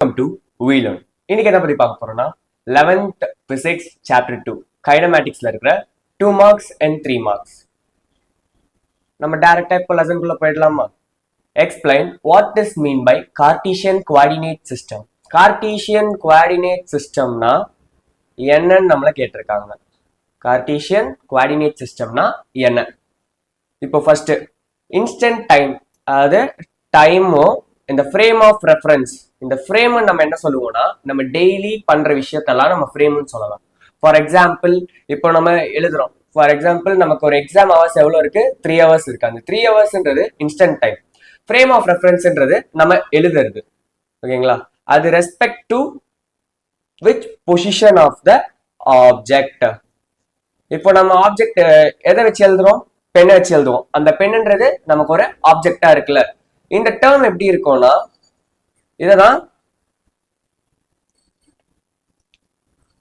Welcome to வீலன் இன்னைக்கு என்ன பத்தி பார்க்க போறோம்னா லெவன்த் பிசிக்ஸ் சாப்டர் டூ கைனமேட்டிக்ஸ்ல இருக்கிற two marks and three marks நம்ம டைரக்டா இப்போ லெசன்குள்ள போயிடலாமா? Explain what is mean by Cartesian coordinate system Cartesian coordinate சிஸ்டம்னா என்னன்னு நம்மளை கேட்டிருக்காங்க. கார்டீஷியன் குவாடினேட் சிஸ்டம்னா என்ன? இப்போ ஃபர்ஸ்ட் இன்ஸ்டன்ட் டைம் அதாவது டைமும் இந்த ஃப்ரேம் ஆஃப் ரெஃபரன்ஸ் இந்த ஃப்ரேம் நம்ம என்ன சொல்லுவோம்னா நம்ம டெய்லி பண்ற விஷயத்தெல்லாம் நம்ம ஃப்ரேம்னு சொல்லலாம். ஃபார் எக்ஸாம்பிள் இப்போ நம்ம எழுதுறோம். ஃபார் எக்ஸாம்பிள் நமக்கு ஒரு எக்ஸாம் ஹவர்ஸ் எவ்வளோ இருக்கு? த்ரீ ஹவர்ஸ் இருக்கு. அந்த த்ரீ ஹவர்ஸ்ன்றது இன்ஸ்டன்ட் டைம் ஃப்ரேம் ஆஃப் ரெஃபரன்ஸ்ன்றது நம்ம எழுதுறது. ஓகேங்களா? அது respect to which position of the object இப்போ நம்ம ஆப்ஜெக்ட் எதை வச்சு எழுதுறோம்? பெண்ணை வச்சு எழுதுவோம். அந்த பெண்ணுன்றது நமக்கு ஒரு ஆப்ஜெக்டா இருக்குல்ல. இந்த டேர்ம் எப்படி இருக்கும்னா இததான்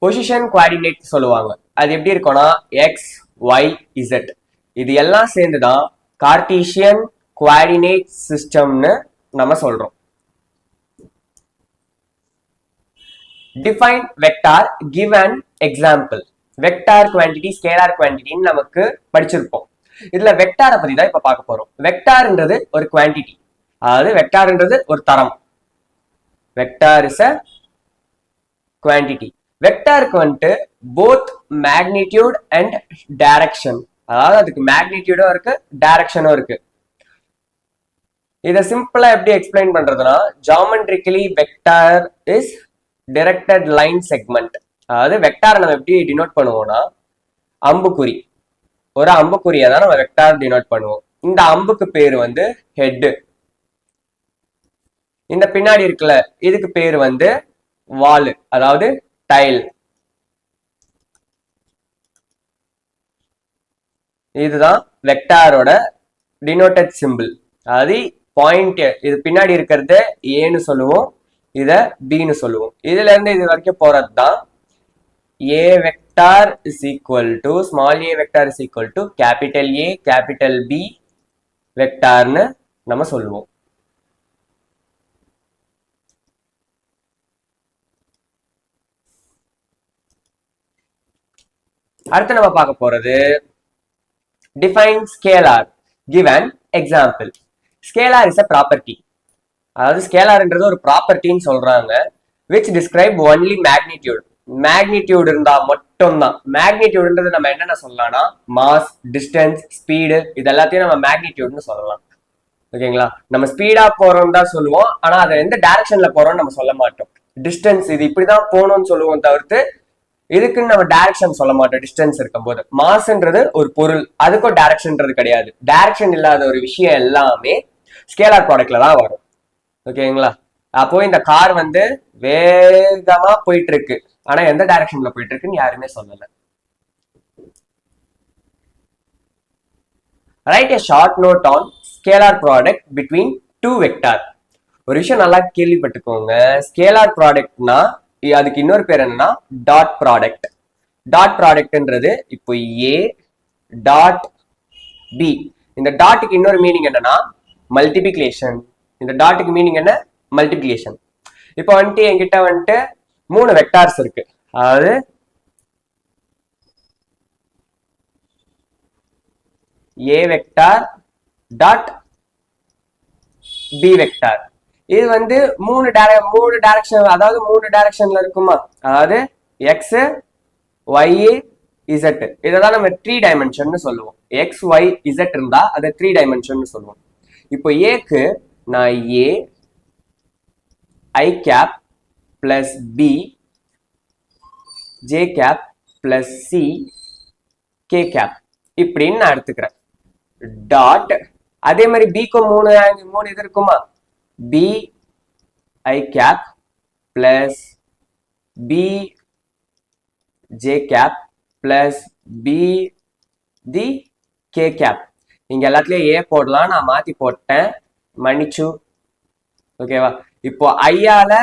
பொசிஷன் குவாடினேட் சொல்லுவாங்க. அது எப்படி இருக்கும்னா எக்ஸ் ஒய் இசட் இது எல்லாம் சேர்ந்துதான் கார்டீசியன் குவாடினேட் சிஸ்டம்னு நம்ம சொல்றோம். Define vector give an example vector quantity scalar குவான்டிட்டின்னு நமக்கு படிச்சிருப்போம். இதுல வெக்டாரை பத்தி தான் இப்ப பார்க்க போறோம். வெக்டார்ன்றது ஒரு குவான்டிட்டி அதாவது வெக்டார்ன்றது ஒரு தரம். வெக்டார் இஸ் அ குவான்டிட்டி வெக்டாருக்கு வந்துட்டு போத் மேக்னிடியூட் அண்ட் டைரக்ஷன் அதாவது அதுக்கு மேக்னிடியூடும் இருக்கு டைரக்ஷனும் இருக்கு. இதை சிம்பிளா எப்படி எக்ஸ்பிளைன் பண்றதுன்னா geometrically vector is directed line segment அதாவது வெக்டார் நம்ம எப்படி டினோட் பண்ணுவோம்னா அம்புக்குறி. ஒரு அம்புக்குறியை தான் நம்ம வெக்டார் டினோட் பண்ணுவோம். இந்த அம்புக்கு பேர் வந்து ஹெட்டு இந்த பின்னாடி இருக்குல்ல இதுக்கு பேர் வந்து வால் அதாவது டைல் இதுதான் வெக்டாரோட டினோட்டட் சிம்பிள் அதாவது பாயிண்ட் இது பின்னாடி இருக்கிறத ஏன்னு சொல்லுவோம் இத பின்னு சொல்லுவோம். இதுல இருந்து இது வரைக்கும் போறது தான் A vector is equal to small A vector is equal to capital A capital B வெக்டார்னு நம்ம சொல்லுவோம். அடுத்து நம்ம பார்க்க போறது define scalar give an example scalar is a property அதாவது ஸ்கேலார்ன்றது ஒரு ப்ராப்பர்ட்டின்னு சொல்றாங்க which describe only magnitude magnitude இருந்தா மட்டும்தான். மேக்னிடியூடுன்றது நம்ம என்னென்ன சொல்லலாம்னா மாஸ் டிஸ்டன்ஸ் ஸ்பீடு இது எல்லாத்தையும் நம்ம மேக்னிடியூட்னு சொல்லலாம். ஓகேங்களா நம்ம ஸ்பீடா போறோம் தான் சொல்லுவோம் ஆனா அதை எந்த டைரக்ஷன்ல போறோம்னு நம்ம சொல்ல மாட்டோம். டிஸ்டன்ஸ் இது இப்படிதான் போகணும்னு சொல்லுவோம் தவிர்த்து இதுக்குன்னு நம்ம டைரக்ஷன் சொல்ல மாட்டோம் டிஸ்டன்ஸ் இருக்கும் போது மாஸ்ன்றது ஒரு பொருள் அதுக்கும் டைரக்ஷன்ன்றது கிடையாது. டைரக்ஷன் இல்லாத ஒரு விஷயம் எல்லாமே ஸ்கேலார் ப்ராடக்ட்ல தான் வரும். ஓகேங்களா அப்போ இந்த கார் வந்து வேகமா போயிட்டு இருக்கு ஆனா எந்த டைரக்ஷன்ல போயிட்டு இருக்குன்னு யாருமே சொல்லல. Write a short note on scalar product between two vector ஒரு விஷயம் நல்லா கேள்விப்பட்டுக்கோங்க. ஸ்கேலார் ப்ராடக்ட்னா அதுக்கு இன்னொரு பேர் என்னன்னா டாட் ப்ராடக்ட் டாட் ப்ராடக்ட்ன்றது இப்போ ஏ டாட் பி இந்த டாட்டுக்கு இன்னொரு மீனிங் என்னன்னா மல்டிபிகேஷன் இந்த டாட்டுக்கு மீனிங் என்ன? மல்டிபிகேஷன் இப்போ வந்துட்டு என்கிட்ட வந்துட்டு மூணு வெக்டார்ஸ் இருக்கு. அதாவது A vector dot B vector இது வந்து மூணு டேர மூணு டைரக்ஷன் அதாவது மூணு டைரக்ஷன்ல இருக்குமா? அதாவது எக்ஸ் ஒய் இசட் இதான் நம்ம த்ரீ டைமென்ஷன் சொல்லுவோம். எக்ஸ் ஒய் இசட் இருந்தா அதை த்ரீ டைமென்ஷன் சொல்லுவோம். இப்போ ஏக்கு நான் A I cap plus B J cap plus C K cap இப்படின்னு நான் எடுத்துக்கிறேன். டாட் அதே மாதிரி பிக்கும் மூணு மூணு இது இருக்குமா? B I cap plus B J cap plus B three K cap இங்க எல்லாத்துலயும் ஏ போடலாம். நான் மாத்தி போட்டேன். மன்னிச்சு. ஓகேவா இப்போ ஐயால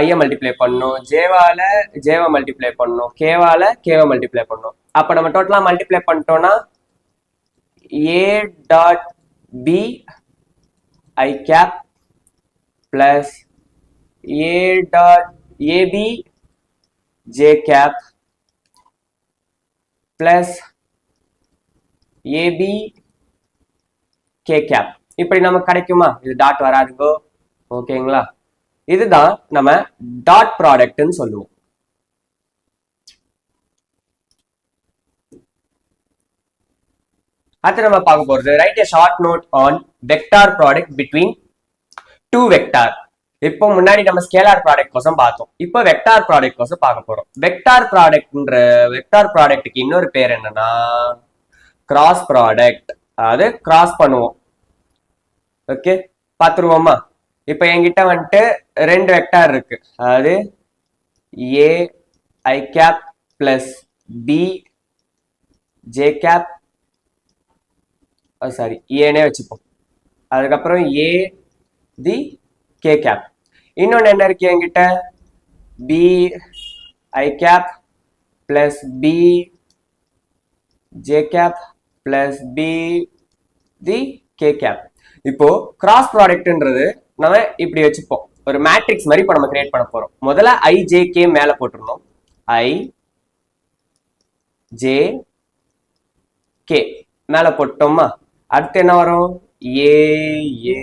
ஐய மல்டிப்ளை பண்ணும் ஜேவால ஜேவை மல்டிப்ளை பண்ணும் கேவால கேவை மல்டிப்ளை பண்ணும் அப்ப நம்ம டோட்டலா மல்டிப்ளை பண்ணிட்டோம்னா A dot B I cap plus A dot A B J cap plus A B K cap இப்படி நமக்கு கிடைக்குமா? இது டாட் வராதுங்கோ. ஓகேங்களா? இதுதான் நம்ம டாட் ப்ராடக்ட்னு சொல்லுவோம். அடுத்து நம்ம பார்க்க போறது write a short note on vector product between two vector இப்போ முன்னாடி நம்ம ஸ்கேலார் ப்ராடக்ட் கோசம் பார்த்தோம். இப்போ வெக்டார் ப்ராடக்ட் கோசம் பார்க்க போறோம். வெக்டார் ப்ராடக்ட்ன்ற வெக்டார் ப்ராடக்ட்டுக்கு இன்னொரு பேர் என்னன்னா கிராஸ் ப்ராடக்ட் அதாவது கிராஸ் பண்ணுவோம். ஓகே பார்த்துருவோமா? இப்போ என்கிட்ட வந்துட்டு ரெண்டு வெக்டார் இருக்கு. அதாவது A I cap plus B J cap sorry ஏனே வச்சுப்போம். அதுக்கப்புறம் ஏ தி கே கேப் இன்னொன்று என்ன இருக்கு என்கிட்ட? B I cap plus B J cap plus B three K cap இப்போ கிராஸ் ப்ராடக்ட்ன்றது நம்ம இப்படி வச்சுப்போம். ஒரு மேட்ரிக்ஸ் மாதிரி இப்போ நம்ம கிரியேட் பண்ண போறோம். முதல்ல ஐ ஜே கே மேல போட்டுருந்தோம் ஐ ஜே கே மேல போட்டோமா அடுத்து என்ன வரும்? ஏ ஏ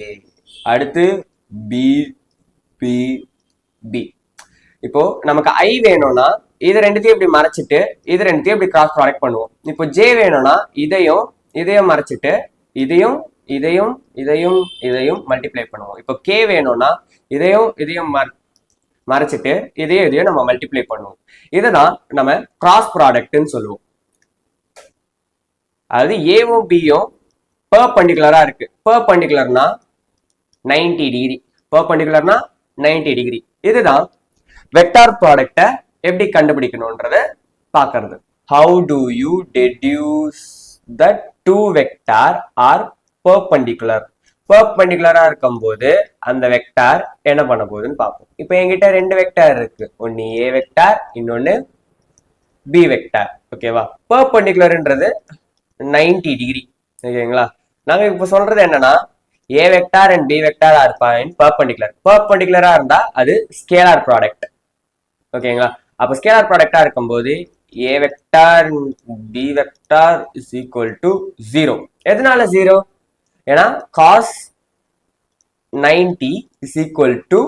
ஏ அடுத்து பி பி பி இப்போ நமக்கு ஐ வேணும்னா இது ரெண்டுத்தையும் இப்படி மறைச்சிட்டு இது ரெண்டுத்தையும் இப்படி கிராஸ் ப்ராடக்ட் பண்ணுவோம். இப்போ ஜே வேணும்னா இதையும் இதையும் மறைச்சிட்டு இதையும் இதையும் இதையும் இதையும் மல்டிப்ளை பண்ணுவோம். இப்போ கே வேணும்னா இதையும் இதையும் மறைச்சிட்டு இதையும் இதையும் நம்ம மல்டிப்ளை பண்ணுவோம். இதுதான் நம்ம கிராஸ் ப்ராடக்ட்னு சொல்லுவோம். அதாவது ஏவும் பியும் பர்பண்டிகுலரா இருக்கு. பர்பண்டிகுலர்னா 90 டிகிரி. பர்பண்டிகுலர்னா 90 டிகிரி. இதுதான் வெக்டார் ப்ராடக்டை எப்படி கண்டுபிடிக்கணும்ன்றத பார்க்கறது. How do you deduce that two vector are perpendicular பர்பண்டிகுலரா இருக்கும்போது அந்த வெக்டார் என்ன பண்ண போகுதுன்னு பார்ப்போம். இப்போ என்கிட்ட ரெண்டு வெக்டார் இருக்கு. ஒன்று ஏ வெக்டார் இன்னொன்று பி வெக்டார் ஓகேவா பர்பண்டிகுலர்ன்றது 90 டிகிரி. ஓகேங்களா? நாங்கள் இப்போ சொல்றது என்னன்னா A vector and B vector are point perpendicular பர்பண்டிகுலரா இருந்தா அது ஸ்கேலார் ப்ராடக்ட் ஓகேங்களா அப்போ ஸ்கேலார் ப்ராடக்டா இருக்கும்போது A vector B vector is equal to zero எதனால ஜீரோ ஏன்னா cos 90 is equal to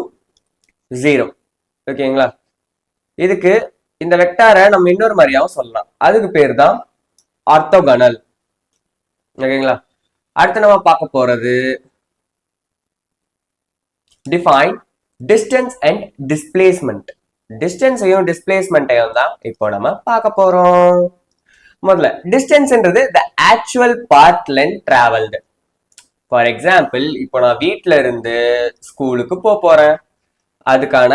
zero ஓகேங்களா இதுக்கு இந்த வெக்டாரை நம்ம இன்னொரு மாதிரியாவும் சொல்லலாம். அதுக்கு பேர் தான் ஆர்த்தோகனல் ஓகேங்களா அடுத்து நம்ம பார்க்க போகிறது டிஃபைன் டிஸ்டன்ஸ் அண்ட் டிஸ்பிளேஸ்மெண்ட் டிஸ்டன்ஸையும் டிஸ்பிளேஸ்மெண்ட்டையும் தான் இப்போ நம்ம பார்க்க போறோம். முதல்ல டிஸ்டன்ஸ்ன்றது the actual path length travelled for example இப்போ நான் வீட்டில இருந்து ஸ்கூலுக்கு போக போறேன். அதுக்கான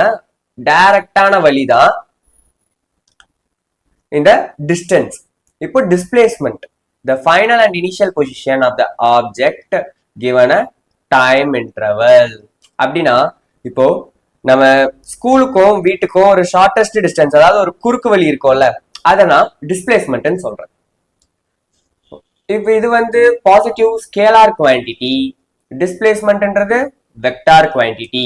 டைரக்டான வழி தான் இந்த டிஸ்டன்ஸ் இப்போ displacement the final and initial position of the object given a time interval அப்படின்னா இப்போ நம்ம ஸ்கூலுக்கும் வீட்டுக்கும் ஒரு ஷார்டஸ்ட் டிஸ்டன்ஸ் அதாவது ஒரு குறுக்கு வழி இருக்கும்ல அதை நான் டிஸ்பிளேஸ்மெண்ட்னு சொல்றேன். இப்போ இது வந்து positive scalar quantity டிஸ்பிளேஸ்மெண்ட்ன்றது vector quantity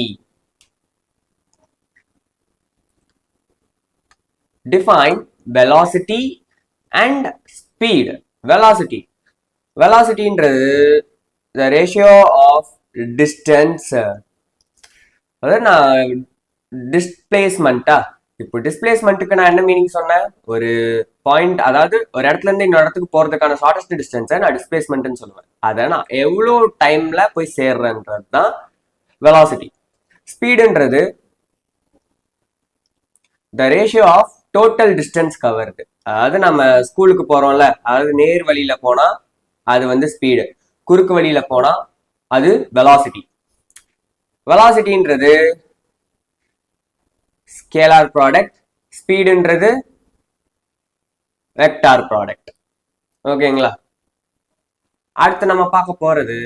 define velocity and speed velocity வெலாசிட்டின்றது the ratio of distance அதாவது நான் டிஸ்பிளேஸ்மெண்ட்டா இப்போ டிஸ்பிளேஸ்மெண்ட்டுக்கு நான் என்ன மீனிங் சொன்னேன்? ஒரு பாயிண்ட் அதாவது ஒரு இடத்துல இருந்து இன்னொரு இடத்துக்கு போறதுக்கான ஷார்டஸ்ட் டிஸ்டன்ஸை நான் டிஸ்பிளேஸ்மெண்ட்னு சொல்லுவேன். அதை நான் எவ்வளோ டைம்ல போய் சேர்றேன்றது தான் velocity ஸ்பீடுன்றது the ratio of total distance covered அதாவது நம்ம ஸ்கூலுக்கு போறோம்ல அதாவது நேர் வழியில போனா அது வந்து ஸ்பீடு குறுக்கு வழியில போனா அது வெலாசிட்டி வெலாசிட்டின்றது ஸ்கேலார் ப்ராடக்ட் ஸ்பீடுன்றது வெக்டார் ப்ராடக்ட் ஓகேங்களா அடுத்து நம்ம பார்க்க போறது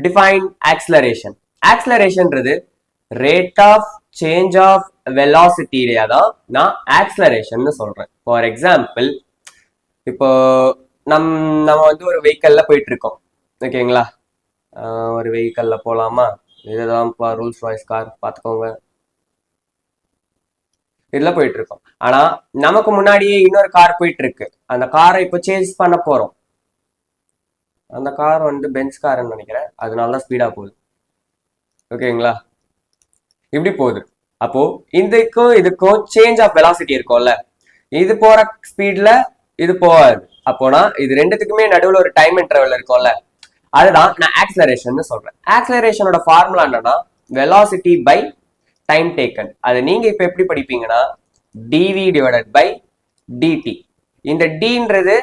டிஃபைன் ஆக்ஸ்லரேஷன் ஆக்ஸ்லரேஷன்ன்றது ரேட் ஆஃப் சேஞ்ச் ஆஃப் வெலாசிட்டியிலேயே தான் நான் ஆக்ஸ்லரேஷன் சொல்கிறேன் ஃபார் எக்ஸாம்பிள் இப்போ நம் நம்ம வந்து ஒரு வெஹிக்கல்ல போயிட்டு இருக்கோம் ஓகேங்களா ஒரு வெஹிக்கல்ல போகலாமா இதுதான்ப்பா ரூல்ஸ் வாய்ஸ் கார் பார்த்துக்கோங்க இதுல போயிட்டு இருக்கோம் ஆனா நமக்கு முன்னாடியே இன்னொரு கார் போயிட்டு இருக்கு அந்த காரை இப்போ சேஞ்ச் பண்ண போறோம். அந்த கார் வந்து பென்ஸ் கார்னு நினைக்கிறேன். அதனால தான் ஸ்பீடா போகுது. ஓகேங்களா இப்படி போகுது. அப்போ இதுக்கும் இதுக்கும் சேஞ்ச் ஆஃப் வெலாசிட்டி இருக்கும்ல. இது போற ஸ்பீட்ல இது போகாது. அப்போனா இது ரெண்டுத்துக்குமே நடுவுல ஒரு டைம் இன்டர்வல் இருக்கும்ல. அதுதான் நான் ஆக்சலரேஷன் சொல்றேன். ஆக்சலரேஷனோட ஃபார்முலா என்னன்னா வெலாசிட்டி பை டைம் டேக்கன் அது நீங்க இப்ப எப்படி படிப்பீங்கன்னா டிவி டிவைடட் பை டிடி இந்த டின்றது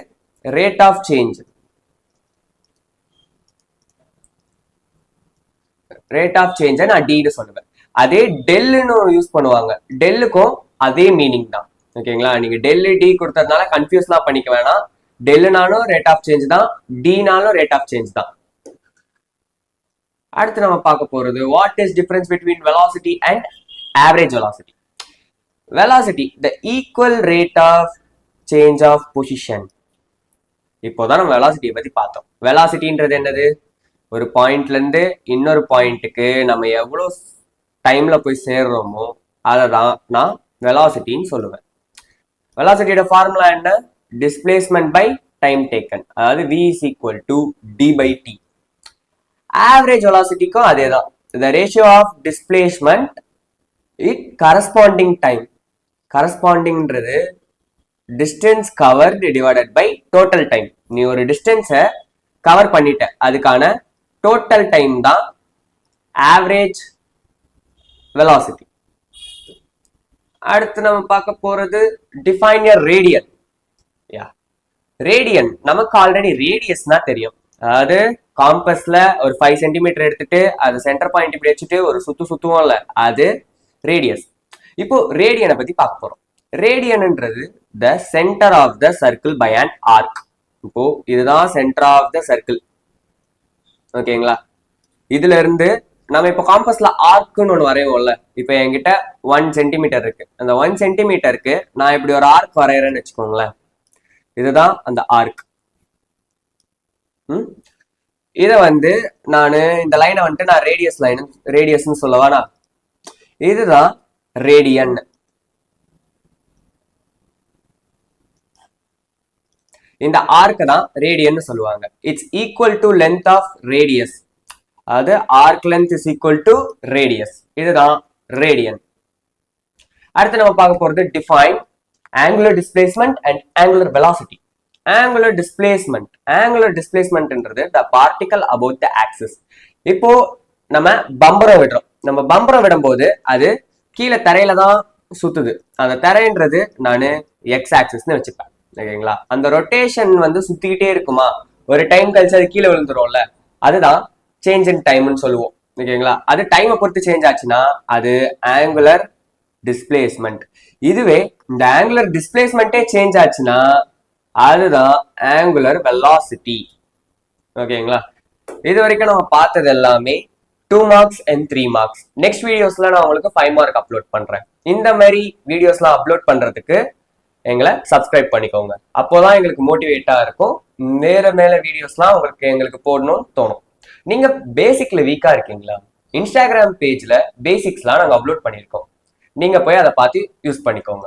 rate of change rate of சேஞ்சை நான் டின்னு சொல்லுவேன். அதே டெல்லுன்னு யூஸ் பண்ணுவாங்க. டெல்லுக்கும் அதே மீனிங் தான். ஓகேங்களா நீங்க டெல்லு டி கொடுத்ததுனால கன்ஃபியூஸ்லாம் பண்ணிக்க வேணாம். டெல்லுனாலும் ரேட் ஆஃப் சேஞ்ச் தான் டினாலும் ரேட் ஆஃப் சேஞ்ச் தான். அடுத்து நம்ம பார்க்க போறது what is difference between velocity and average velocity velocity the equal rate of change of position இப்போதான் நம்ம வெலாசிட்டியை பத்தி பார்த்தோம். வெலாசிட்டின்றது என்னது? ஒரு பாயிண்ட்ல இருந்து இன்னொரு பாயிண்ட்டுக்கு நம்ம எவ்வளோ டைம்ல போய் சேர்றோமோ அதை தான் நான் வெலாசிட்டின்னு சொல்லுவேன். வெலாசிட்டியோட ஃபார்முலா என்ன? டிஸ்பிளேஸ்மெண்ட் பை டைம் டேக்கன் அதாவது V is equal to D by T average வெலாசிட்டிக்கும் அதே தான் the ratio of displacement it corresponding time கரஸ்பாண்டிங்ன்றது distance covered divided by total time நீ ஒரு டிஸ்டன்ஸை கவர் பண்ணிட்ட. அதுக்கான டோட்டல் டைம் தான் ஆவரேஜ் வெலாசிட்டி அடுத்து நம்ம பார்க்க போறது டிஃபைன் யர் ரேடியன் யா ரேடியன் நமக்கு ஆல்ரெடி ரேடியஸ்னா தெரியும். அதாவது காம்பஸ்ல ஒரு ஃபைவ் சென்டிமீட்டர் எடுத்துட்டு அது சென்டர் பாயிண்ட் இப்படி வச்சுட்டு ஒரு சுத்து சுத்துவோம்ல அது ரேடியஸ் இப்போ ரேடியனை பத்தி பார்க்க போறோம். ரேடியன்ன்றது the centre of the circle by and arc இப்போ இதுதான் சென்டர் ஆஃப் த சர்க்கிள் ஓகேங்களா இதுல இருந்து நம்ம இப்போ காம்பஸ்ல ஆர்க்குன்னு ஒன்று வரைவோம்ல இப்போ என்கிட்ட ஒன் சென்டிமீட்டர் இருக்கு. அந்த ஒன் சென்டிமீட்டருக்கு நான் இப்படி ஒரு ஆர்க் வரைகிறேன்னு வச்சுக்கோங்களேன். இதுதான் அந்த ஆர்க் இதை வந்து நான் இந்த லைனை வந்துட்டு நான் ரேடியஸ் லைன் ரேடியஸ்ன்னு சொல்லவானா இதுதான் ரேடியன் இந்த ஆர்க் தான் ரேடியன் சொல்லுவாங்க. It's equal to length of radius அதாவது arc length is equal to radius இதுதான் ரேடியன் அடுத்து நம்ம பார்க்க போறது define angular displacement and angular velocity angular displacement angular டிஸ்பிளேஸ்மெண்ட்ன்றது the particle about the axis இப்போ நம்ம பம்பரம் விடுறோம். நம்ம பம்பரம் விடும்போது அது கீழே தரையில தான் சுத்துது. அந்த தரைன்றது நான் எக்ஸ் ஆக்சிஸ்ன்னு வச்சுப்பேன். ஓகேங்களா? அந்த ரொட்டேஷன் வந்து சுத்திக்கிட்டே இருக்குமா? ஒரு டைம் கழிச்சு அது கீழே விழுந்துரும்ல? அதுதான் சேஞ்ச் இன் டைம்னு சொல்லுவோம். ஓகேங்களா? அது டைமை பொறுத்து சேஞ்ச் ஆச்சுன்னா அது ஆங்குலர் டிஸ்பிளேஸ்மெண்ட் இதுவே இந்த ஆங்குலர் டிஸ்பிளேஸ்மெண்ட்டே சேஞ்ச் ஆச்சுன்னா அதுதான் ஆங்குலர் வெலாசிட்டி ஓகேங்களா? இது வரைக்கும் நம்ம பார்த்தது எல்லாமே two marks and three marks next வீடியோஸ்ல நான் உங்களுக்கு ஃபைவ் மார்க் அப்லோட் பண்றேன். இந்த மாதிரி வீடியோஸ்லாம் அப்லோட் பண்றதுக்கு எங்களை சப்ஸ்கிரைப் பண்ணிக்கோங்க. அப்போதான் எங்களுக்கு மோட்டிவேட்டா இருக்கும். மேல மேல வீடியோஸ்லாம் உங்களுக்கு எங்களுக்கு போடணும்னு தோணும். நீங்க பேசிக்ல வீக்கா இருக்கீங்களா? இன்ஸ்டாகிராம் பேஜ்ல பேசிக்ஸ்லாம் நாங்கள் அப்லோட் பண்ணியிருக்கோம். நீங்க போய் அதை பார்த்து யூஸ் பண்ணிக்கோங்க.